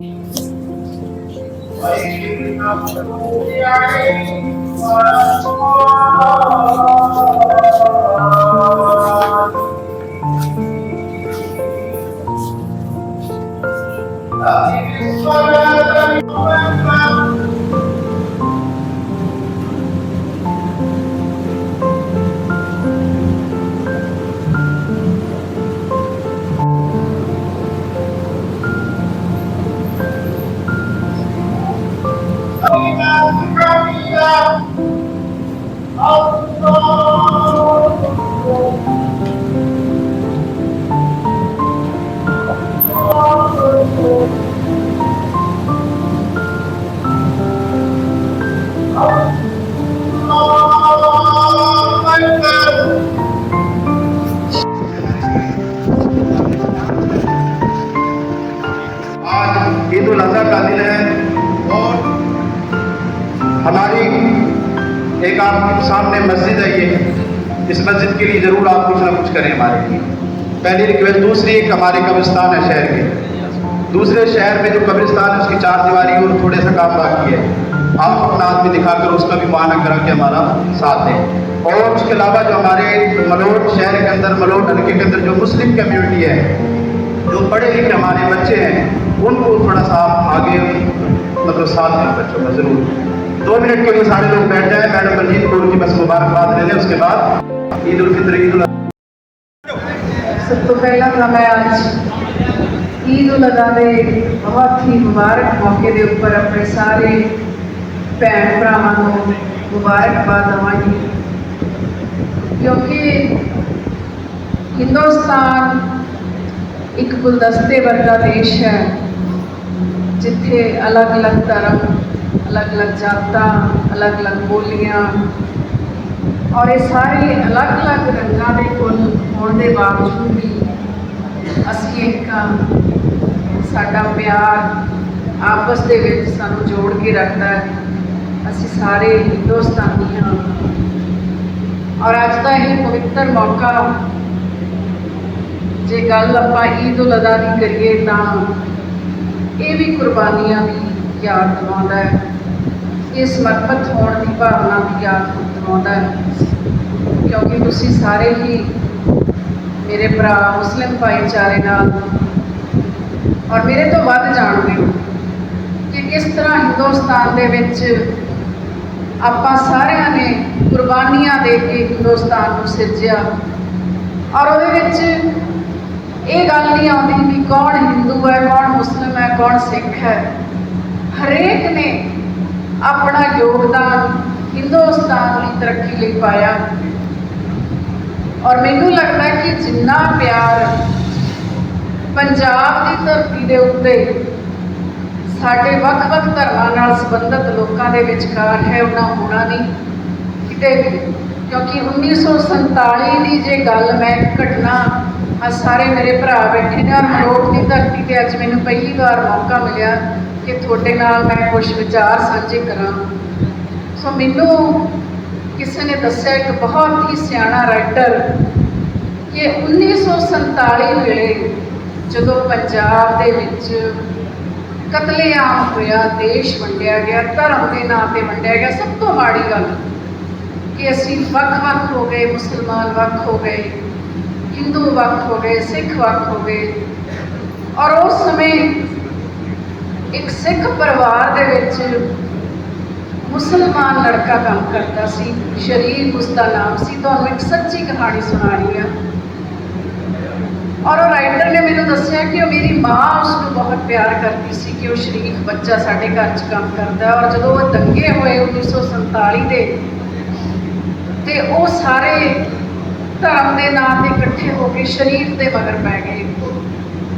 Thank you. सामने मस्जिद है ये। इस मस्जिद के लिए ज़रूर आप कुछ ना कुछ करें हमारे लिए। पहली रिक्वेस्ट दूसरी एक हमारे कब्रिस्तान है शहर के। दूसरे शहर में जो कब्रिस्तान है, उसकी चार दीवारी और थोड़े सा काम बाकी है। आप अपना आदमी दिखाकर उसका भी माना करा के हमारा साथ दें। और उसके अलावा जो हमारे मलोट शहर के अंदर, मलोट हल्के के अंदर जो मुस्लिम कम्युनिटी है, जो पढ़े लिखे हमारे बच्चे हैं, उनको थोड़ा सा आगे मतलब साथ दें बच्चों का, ज़रूर। दो मिनट के लिए सारे लोग बैठ जाए। मैडम बलजीत कौर की बस मुबारकबाद ले लें, उसके बाद ईद उल फितर, ईद उल सब तो पहला था मैं आज, ईद उल अजहा के बहुत ही मुबारक मौके के उपर अपने सारे भैन भरावान मुबारकबाद देवगी क्योंकि हिंदुस्तान एक गुलदस्ते वर्गा देश है, जिथे अलग अलग धर्म ਅਲੱਗ-ਅਲੱਗ ਜਾਤਾਂ, ਅਲੱਗ-ਅਲੱਗ ਬੋਲੀਆਂ। ਔਰ ਇਹ ਸਾਰੇ ਅਲੱਗ-ਅਲੱਗ ਰੰਗਾਂ ਦੇ ਫੁੱਲ ਹੋਣ ਦੇ ਬਾਵਜੂਦ ਵੀ ਅਸੀਂ ਇੱਕ ਸਾਡਾ ਪਿਆਰ ਆਪਸ ਦੇ ਵਿੱਚ ਸਾਨੂੰ ਜੋੜ ਕੇ ਰੱਖਦਾ ਹੈ। ਅਸੀਂ ਸਾਰੇ ਹਿੰਦੁਸਤਾਨੀ ਹਾਂ। ਔਰ ਅੱਜ ਦਾ ਇਹ ਪਵਿੱਤਰ ਮੌਕਾ, ਜੇ ਗੱਲ ਆਪਾਂ ਈਦ ਉਲ ਅਜ਼ਹਾ ਦੀ ਕਰੀਏ ਤਾਂ ਇਹ ਵੀ ਕੁਰਬਾਨੀਆਂ ਦੀ ਯਾਦ ਦਿਵਾਉਂਦਾ ਹੈ। ਇਹ ਸਮਰਪਿਤ ਹੋਣ ਦੀ ਭਾਵਨਾ ਦੀ ਯਾਦ ਦਿਵਾਉਂਦਾ ਹੈ। ਕਿਉਂਕਿ ਤੁਸੀਂ ਸਾਰੇ ਹੀ ਮੇਰੇ ਭਰਾ ਮੁਸਲਿਮ ਭਾਈਚਾਰੇ ਨਾਲ ਔਰ ਮੇਰੇ ਤੋਂ ਵੱਧ ਜਾਣਦੇ ਹੋ ਕਿ ਕਿਸ ਤਰ੍ਹਾਂ ਹਿੰਦੁਸਤਾਨ ਦੇ ਵਿੱਚ ਆਪਾਂ ਸਾਰਿਆਂ ਨੇ ਕੁਰਬਾਨੀਆਂ ਦੇ ਕੇ ਹਿੰਦੁਸਤਾਨ ਨੂੰ ਸਿਰਜਿਆ। ਔਰ ਉਹਦੇ ਵਿੱਚ ਇਹ ਗੱਲ ਨਹੀਂ ਆਉਂਦੀ ਵੀ ਕੌਣ ਹਿੰਦੂ ਹੈ, ਕੌਣ ਮੁਸਲਿਮ ਹੈ, ਕੌਣ ਸਿੱਖ ਹੈ। ਹਰੇਕ ਨੇ ਆਪਣਾ ਯੋਗਦਾਨ, ਹਿੰਦੁਸਤਾਨ ਦੀ ਤਰੱਕੀ ਲਈ ਪਾਇਆ। ਔਰ ਮੈਨੂੰ ਲੱਗਦਾ ਕਿ ਜਿੰਨਾ ਪਿਆਰ ਪੰਜਾਬ ਦੀ ਧਰਤੀ ਦੇ ਉੱਤੇ ਸਾਡੇ ਵੱਖ-ਵੱਖ ਧਰਮਾਂ ਨਾਲ ਸੰਬੰਧਿਤ ਲੋਕਾਂ ਦੇ ਵਿਚਕਾਰ ਹੈ ਉਹਨਾਂ ਹੋਣਾ ਨਹੀਂ ਕਿਤੇ ਵੀ। ਕਿਉਂਕਿ 1947 ਦੀ ਜੇ ਗੱਲ ਮੈਂ ਘਟਨਾ ਆ ਸਾਰੇ ਮੇਰੇ ਭਰਾ ਬੈਠੇ ਨੇ, ਔਰ ਮਲੋਟ ਦੀ ਧਰਤੀ ਤੇ ਅੱਜ ਮੈਨੂੰ ਪਹਿਲੀ ਵਾਰ ਮੌਕਾ ਮਿਲਿਆ। ਕਿ ਤੁਹਾਡੇ ਨਾਲ ਮੈਂ ਕੁਝ ਵਿਚਾਰ ਸਾਂਝੇ ਕਰਾਂ। ਸੋ ਮੈਨੂੰ ਕਿਸੇ ਨੇ ਦੱਸਿਆ ਇੱਕ ਬਹੁਤ ਹੀ ਸਿਆਣਾ ਰਾਈਟਰ ਕਿ 1947 ਵੇਲੇ ਜਦੋਂ ਪੰਜਾਬ ਦੇ ਵਿੱਚ ਕਤਲੇਆਮ ਹੋਇਆ, ਦੇਸ਼ ਵੰਡਿਆ ਗਿਆ, ਧਰਮ ਦੇ ਨਾਂ ਤੇ ਵੰਡਿਆ ਗਿਆ, ਸਭ ਤੋਂ ਮਾੜੀ ਗੱਲ ਕਿ ਅਸੀਂ ਵੱਖ-ਵੱਖ ਹੋ ਗਏ, ਮੁਸਲਮਾਨ ਵੱਖ ਹੋ ਗਏ, ਹਿੰਦੂ ਵੱਖ ਹੋ ਗਏ, ਸਿੱਖ ਵੱਖ ਹੋ ਗਏ ਔਰ ਉਸ ਸਮੇਂ ਸਿੱਖ ਪਰਿਵਾਰ ਦੇ ਵਿੱਚ ਮੁਸਲਮਾਨ ਲੜਕਾ ਕੰਮ ਕਰਦਾ ਸੀ ਸ਼ਰੀਫ ਉਸਦਾ ਨਾਮ ਸੀ ਤੁਹਾਨੂੰ ਇੱਕ ਸੱਚੀ ਕਹਾਣੀ ਸੁਣਾ ਰਹੀ ਹਾਂ ਔਰ ਉਹ ਰਾਈਟਰ ਨੇ ਮੈਨੂੰ ਦੱਸਿਆ ਕਿ ਉਹ ਮੇਰੀ ਮਾਂ ਉਸ ਨੂੰ ਬਹੁਤ ਪਿਆਰ ਕਰਦੀ ਸੀ ਕਿ ਉਹ ਸ਼ਰੀਫ ਬੱਚਾ ਸਾਡੇ ਘਰ 'ਚ ਕੰਮ ਕਰਦਾ ਔਰ ਜਦੋਂ ਉਹ ਦੰਗੇ ਹੋਏ 1947 ਦੇ, ਤੇ ਉਹ ਸਾਰੇ ਧਰਮ ਦੇ ਨਾਂ ਤੇ ਇਕੱਠੇ ਹੋ ਕੇ ਸ਼ਰੀਫ ਦੇ ਮਗਰ ਪੈ ਗਏ।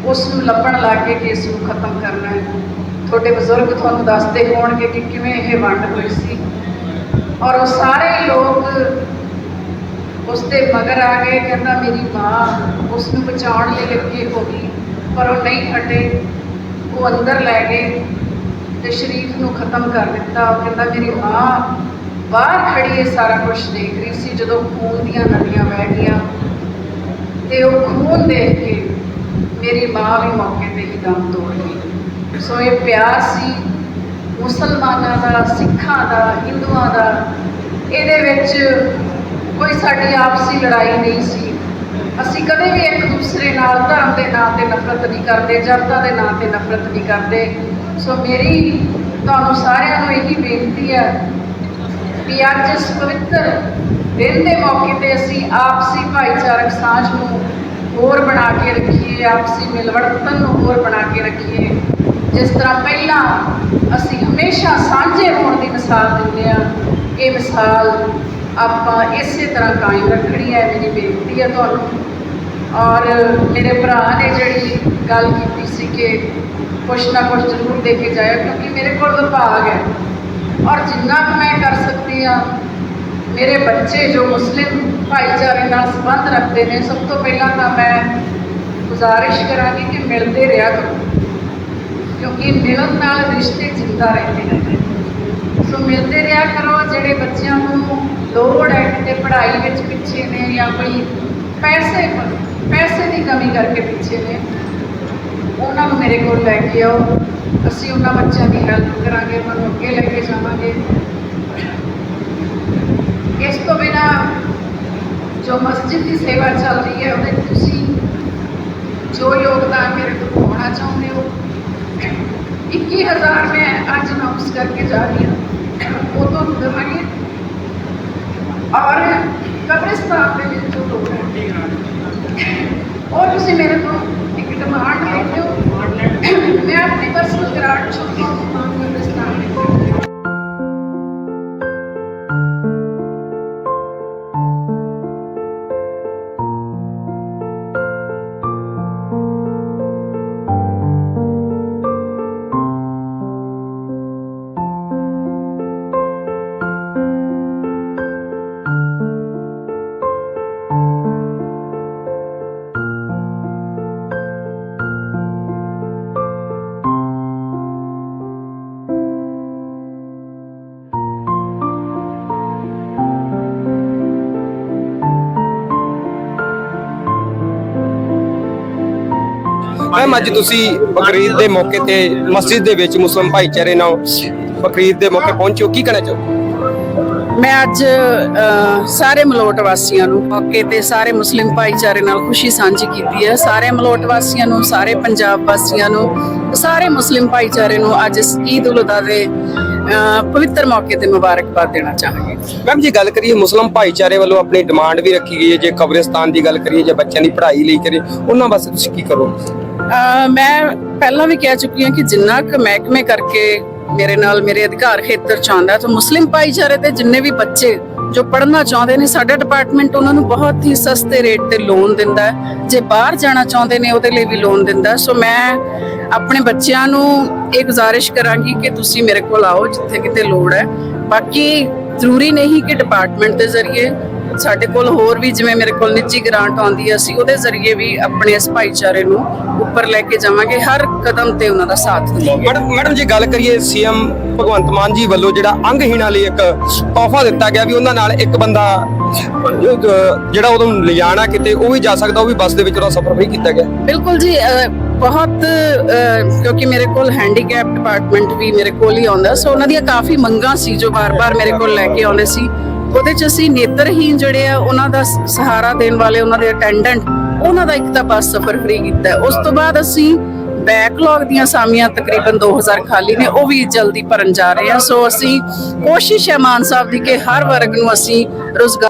ਉਸ ਨੂੰ ਲੱਭਣ ਲੱਗ ਗਏ ਕਿ ਇਸ ਨੂੰ ਖਤਮ ਕਰਨਾ ਹੈ। ਤੁਹਾਡੇ ਬਜ਼ੁਰਗ ਤੁਹਾਨੂੰ ਦੱਸਦੇ ਹੋਣਗੇ ਕਿ ਕਿਵੇਂ ਇਹ ਵੰਡ ਹੋਈ ਸੀ। ਔਰ ਉਹ ਸਾਰੇ ਲੋਕ ਉਸ ਦੇ ਮਗਰ ਆ ਗਏ, ਕਹਿੰਦਾ ਮੇਰੀ ਮਾਂ ਉਸ ਨੂੰ ਬਚਾਉਣ ਲਈ ਲੱਗੀ ਹੋ ਗਈ, ਪਰ ਉਹ ਨਹੀਂ ਹਟੇ। ਉਹ ਅੰਦਰ ਲੈ ਗਏ ਤੇ ਸ਼ਰੀਫ ਨੂੰ ਖਤਮ ਕਰ ਦਿੱਤਾ। ਉਹ ਕਹਿੰਦਾ ਮੇਰੀ ਮਾਂ ਬਾਹਰ ਖੜੀ ਇਹ ਸਾਰਾ ਕੁਝ ਦੇਖ ਰਹੀ ਸੀ, ਜਦੋਂ ਖੂਨ ਦੀਆਂ ਨਦੀਆਂ ਵਹਿ ਗਈਆਂ। ਤੇ ਉਹ ਖੂਨ ਦੇਖ ਕੇ ਮੇਰੀ ਮਾਂ ਵੀ ਮੌਕੇ ਤੇ ਹੀ ਦਮ ਤੋੜ ਗਈ। ਸੋ ਇਹ ਪਿਆਰ ਸੀ ਮੁਸਲਮਾਨਾਂ ਦਾ, ਸਿੱਖਾਂ ਦਾ, ਹਿੰਦੂਆਂ ਦਾ। ਇਹਦੇ ਵਿੱਚ ਕੋਈ ਸਾਡੀ ਆਪਸੀ ਲੜਾਈ ਨਹੀਂ ਸੀ। ਅਸੀਂ ਕਦੇ ਵੀ ਇੱਕ ਦੂਸਰੇ ਨਾਲ ਧਰਮ ਦੇ ਨਾਂ ਤੇ ਨਫ਼ਰਤ ਨਹੀਂ ਕਰਦੇ, ਜਨਤਾ ਦੇ ਨਾਂ ਤੇ ਨਫ਼ਰਤ ਨਹੀਂ ਕਰਦੇ। ਸੋ ਮੇਰੀ ਤੁਹਾਨੂੰ ਸਾਰਿਆਂ ਨੂੰ ਇਹੀ ਬੇਨਤੀ ਹੈ ਵੀ ਅੱਜ ਇਸ ਪਵਿੱਤਰ ਦਿਨ ਦੇ ਮੌਕੇ ਤੇ ਅਸੀਂ ਆਪਸੀ ਭਾਈਚਾਰਕ ਸਾਂਝ ਨੂੰ ਹੋਰ ਬਣਾ ਕੇ ਰੱਖੀਏ, ਆਪਸੀ ਮਿਲਵਰਤਨ ਨੂੰ ਹੋਰ ਬਣਾ ਕੇ ਰੱਖੀਏ। ਜਿਸ ਤਰ੍ਹਾਂ ਪਹਿਲਾਂ ਅਸੀਂ ਹਮੇਸ਼ਾ ਸਾਂਝੇ ਹੋਣ ਦੀ ਮਿਸਾਲ ਦਿੰਦੇ ਆ ਇਹ ਮਿਸਾਲ ਆਪਾਂ ਇਸੇ ਤਰ੍ਹਾਂ ਕਾਇਮ ਰੱਖਣੀ ਹੈ, ਮੇਰੀ ਬੇਨਤੀ ਹੈ ਤੁਹਾਨੂੰ। ਔਰ ਮੇਰੇ ਭਰਾ ਨੇ ਜਿਹੜੀ ਗੱਲ ਕੀਤੀ ਸੀ ਕਿ ਕੁਛ ਨਾ ਕੁਛ ਜ਼ਰੂਰ ਦੇ ਕੇ ਜਾਇਆ, ਕਿਉਂਕਿ ਮੇਰੇ ਕੋਲ ਵਿਭਾਗ ਹੈ। ਔਰ ਜਿੰਨਾ ਕੁ ਮੈਂ ਕਰ ਸਕਦੀ ਹਾਂ, ਮੇਰੇ ਬੱਚੇ ਜੋ ਮੁਸਲਿਮ ਭਾਈਚਾਰੇ ਨਾਲ ਸੰਬੰਧ ਰੱਖਦੇ ਨੇ, ਸਭ ਤੋਂ ਪਹਿਲਾਂ ਤਾਂ ਮੈਂ ਗੁਜ਼ਾਰਿਸ਼ ਕਰਾਂਗੀ ਕਿ ਮਿਲਦੇ ਰਿਹਾ ਕਰੋ। ਕਿਉਂਕਿ ਮਿਲਣ ਨਾਲ ਰਿਸ਼ਤੇ ਜਿੰਦਾ ਰਹਿੰਦੇ ਨੇ। ਸੋ ਮਿਲਦੇ ਰਿਹਾ ਕਰੋ, ਜਿਹੜੇ ਬੱਚਿਆਂ ਨੂੰ ਲੋੜ ਹੈ ਕਿਤੇ ਪੜ੍ਹਾਈ ਵਿੱਚ ਪਿੱਛੇ ਨੇ ਜਾਂ ਕੋਈ ਪੈਸੇ ਪੈਸੇ ਦੀ ਕਮੀ ਕਰਕੇ ਪਿੱਛੇ ਨੇ, ਉਹਨਾਂ ਨੂੰ ਮੇਰੇ ਕੋਲ ਲੈ ਕੇ ਆਓ। ਅਸੀਂ ਉਹਨਾਂ ਬੱਚਿਆਂ ਦੀ ਹੈਲਪ ਕਰਾਂਗੇ, ਉਹਨਾਂ ਨੂੰ ਅੱਗੇ ਲੈ ਕੇ ਜਾਵਾਂਗੇ। ਇਸ ਤੋਂ ਬਿਨਾ ਜੋ ਮਸਜਿਦ ਦੀ ਸੇਵਾ ਚੱਲ ਰਹੀ ਹੈ, ਉਹਦੇ ਤੁਸੀਂ ਜੋ ਯੋਗਦਾਨ ਮੇਰੇ ਕੋਲ ਪਾਉਣਾ ਚਾਹੁੰਦੇ ਹੋ 21000 ਮੈਂ ਅੱਜ ਅਨਾਉਂਸ ਕਰਕੇ ਜਾ ਰਹੀ ਹਾਂ ਉਹ ਤੋਂ ਦੇਵਾਂਗੇ ਔਰ ਕਬਰਿਸਤਾਨ ਦੇ ਵਿੱਚ ਜੋ ਲੋਕ ਹੈ ਉਹ ਤੁਸੀਂ ਮੇਰੇ ਤੋਂ ਇੱਕ ਡਿਮਾਂਡ ਲੈ ਲਿਓ ਮੈਂ ਆਪਣੀ ਪਰਸਨਲ ਗ੍ਰਾਂਟ ਚੁੱਕੀ ਹਾਂ ਮੈਮ ਅੱਜ ਤੁਸੀਂ ਬਕਰੀਦ ਦੇ ਮੌਕੇ ਤੇ ਮਸਜਿਦ ਦੇ ਵਿੱਚ ਮੁਸਲਮ ਭਾਈਚਾਰੇ ਨਾਲ ਬਕਰੀਦ ਦੇ ਮੌਕੇ ਪਹੁੰਚੇ ਕੀ ਕਹਿਣਾ ਚਾਹੋ ਮੈਂ ਅੱਜ ਅ, ਸਾਰੇ ਮਲੋਟ ਵਾਸੀਆਂ ਨੂੰ ਮੌਕੇ ਤੇ ਸਾਰੇ ਮੁਸਲਿਮ ਭਾਈਚਾਰੇ ਨਾਲ ਖੁਸ਼ੀ ਸਾਂਝੀ ਕੀਤੀ ਹੈ। ਸਾਰੇ ਮਲੋਟ ਵਾਸੀਆਂ ਨੂੰ ਸਾਰੇ ਪੰਜਾਬ ਵਾਸੀਆਂ ਨੂੰ ਸਾਰੇ ਮੁਸਲਿਮ ਭਾਈਚਾਰੇ ਨੂੰ ਅੱਜ ਇਸ ਈਦ ਉਲ ਅਜ਼ਹਾ ਦੇ ਅ, ਪਵਿੱਤਰ ਮੌਕੇ ਤੇ ਮੁਬਾਰਕਬਾਦ ਦੇਣਾ ਚਾਹਾਂਗੇ। ਮੈਮ ਜੀ ਗੱਲ ਕਰੀਏ ਮੁਸਲਮ ਭਾਈਚਾਰੇ ਵੱਲੋਂ ਆਪਣੀ ਡਿਮਾਂਡ ਵੀ ਰੱਖੀ ਗਈ ਹੈ ਜੇ ਕਬਰਿਸਤਾਨ ਦੀ ਗੱਲ ਕਰੀਏ ਜਾਂ ਬੱਚਿਆਂ ਦੀ ਪੜ੍ਹਾਈ ਲਈ ਕਰੀਏ ਉਹਨਾਂ ਵਾਸਤੇ ਤੁਸੀਂ ਕੀ ਕਰੋਗੇ? ਅ, ਮੈਂ ਪਹਿਲਾਂ ਵੀ ਕਹਿ ਚੁੱਕੀ ਹਾਂ ਕਿ ਜਿੰਨਾ ਕੁ ਮਹਿਕਮੇ ਕਰਕੇ ਮੇਰੇ ਨਾਲ ਮੇਰੇ ਅਧਿਕਾਰ ਖੇਤਰ ਚ ਆਉਂਦਾ ਤਾਂ ਮੁਸਲਿਮ ਭਾਈਚਾਰੇ ਦੇ ਜਿੰਨੇ ਵੀ ਬੱਚੇ ਜੋ ਪੜ੍ਹਨਾ ਚਾਹੁੰਦੇ ਨੇ, ਸਾਡਾ ਡਿਪਾਰਟਮੈਂਟ ਉਹਨਾਂ ਨੂੰ ਬਹੁਤ ਹੀ ਸਸਤੇ ਰੇਟ ਤੇ ਲੋਨ ਦਿੰਦਾ ਹੈ। ਜੇ ਬਾਹਰ ਜਾਣਾ ਚਾਹੁੰਦੇ ਨੇ, ਉਹਦੇ ਲਈ ਵੀ ਲੋਨ ਦਿੰਦਾ ਸੋ ਮੈਂ ਆਪਣੇ ਬੱਚਿਆਂ ਨੂੰ ਇਹ ਗੁਜ਼ਾਰਿਸ਼ ਕਰਾਂਗੀ ਕਿ ਤੁਸੀਂ ਮੇਰੇ ਕੋਲ ਆਓ ਜਿੱਥੇ ਕਿਤੇ ਲੋੜ ਹੈ। ਬਾਕੀ ਜ਼ਰੂਰੀ ਨਹੀਂ ਕਿ ਡਿਪਾਰਟਮੈਂਟ ਦੇ ਜ਼ਰੀਏ ਸਾਡੇ ਕੋਲ ਹੋਰ ਵੀ ਜਿਵੇਂ ਮੇਰੇ ਕੋਲ ਨਿੱਜੀ ਗ੍ਰਾਂਟ ਆਉਂਦੀ ਹੈ ਅਸੀਂ ਉਹਦੇ ਜ਼ਰੀਏ ਵੀ ਆਪਣੇ ਇਸ ਭਾਈਚਾਰੇ ਨੂੰ ਉੱਪਰ ਲੈ ਕੇ ਜਾਵਾਂਗੇ ਹਰ ਕਦਮ ਤੇ ਉਹਨਾਂ ਦਾ ਸਾਥ ਦੇਵਾਂਗੇ। ਮੈਡਮ ਮੈਡਮ ਜੀ ਗੱਲ ਕਰੀਏ ਸੀਐਮ ਭਗਵੰਤ ਮਾਨ ਜੀ ਵੱਲੋਂ ਜਿਹੜਾ ਅੰਗਹੀਣਾਂ ਲਈ ਇੱਕ ਤੋਹਫਾ ਦਿੱਤਾ ਗਿਆ ਵੀ ਉਹਨਾਂ ਨਾਲ ਇੱਕ ਬੰਦਾ ਜਿਹੜਾ ਉਹਨੂੰ ਲਿਜਾਣਾ ਕਿਤੇ ਉਹ ਵੀ ਜਾ ਸਕਦਾ ਉਹ ਵੀ ਬੱਸ ਦੇ ਵਿੱਚ ਉਹਦਾ ਸਫ਼ਰ ਫ੍ਰੀ ਕੀਤਾ ਗਿਆ। ਬਿਲਕੁਲ ਜੀ ਬਹੁਤ ਕਿਉਂਕਿ ਮੇਰੇ ਕੋਲ ਹੈਂਡੀਕੈਪ ਡਿਪਾਰਟਮੈਂਟ ਵੀ ਮੇਰੇ ਕੋਲ ਹੀ ਆਉਂਦਾ ਸੋ ਉਹਨਾਂ ਦੀਆਂ ਕਾਫੀ ਮੰਗਾਂ ਸੀ ਜੋ ਬਾਰ-ਬਾਰ ਮੇਰੇ ਕੋਲ ਲੈ ਕੇ ਆਉਂਦੇ ਸੀ। ਉਹਦੇ ਚ ਅਸੀਂ ਨੇਤਰਹੀਨ ਜਿਹੜੇ ਆ, ਉਹਨਾਂ ਦਾ ਸਹਾਰਾ ਦੇਣ ਵਾਲੇ ਉਹਨਾਂ ਦੇ ਅਟੈਂਡੈਂਟ ਉਹਨਾਂ ਦਾ ਇੱਕ ਤਾਂ ਬੱਸ ਸਫ਼ਰ ਫ੍ਰੀ ਕੀਤਾ। ਉਸ ਤੋਂ ਬਾਅਦ ਅਸੀਂ ਬੈਕਲੌਗ ਦੀਆਂ ਸਾਮੀਆਂ ਤਕਰੀਬਨ 2000 ਖਾਲੀ ਨੇ, ਉਹ ਵੀ ਜਲਦੀ ਭਰਨ ਜਾ ਰਹੇ ਹਾਂ ਸੋ ਅਸੀਂ ਕੋਸ਼ਿਸ਼ ਹੈ ਮਾਨ ਸਾਹਿਬ ਦੀ ਕਿ ਹਰ ਵਰਗ ਨੂੰ ਅਸੀਂ ਰੋਜ਼ਗਾਰ